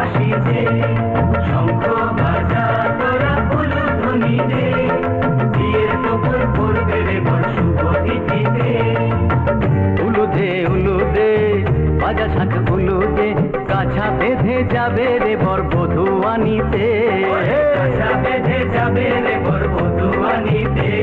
ভাসিয়েছে। বাজা তোরা হলো কাছা বেঁধে যাবে রে বর বধুয়ানিতে বেঁধে যাবে রে বর বধুয়ানিতে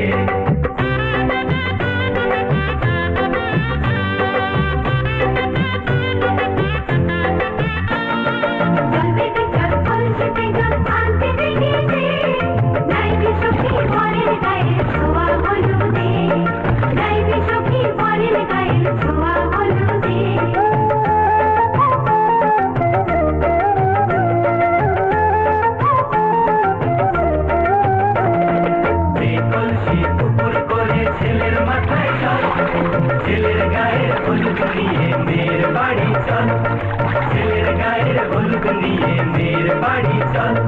কাশি পুকুর করে ছেলের মাথায় চল। ছেলের গায়ের হলুদ নিয়ে মেয়ের বাড়ি চল। ছেলের গায়ের হলুদ নিয়ে মেয়ের বাড়ি চল।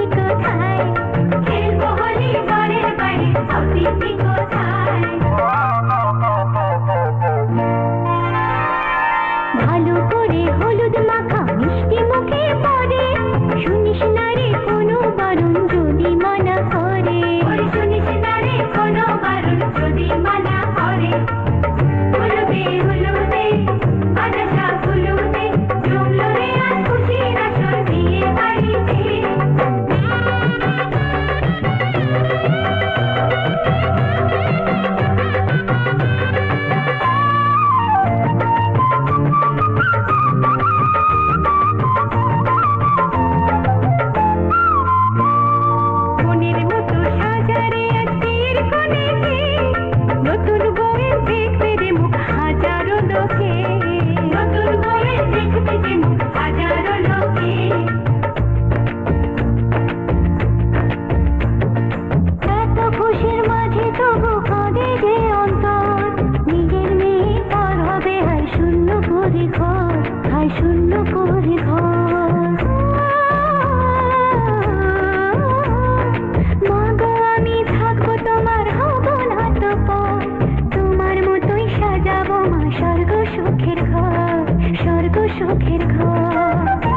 নতুন করে দেখবে রে মুখ হাজারো লোকে। সুখের ঘর স্বর্গ সুখের ঘর।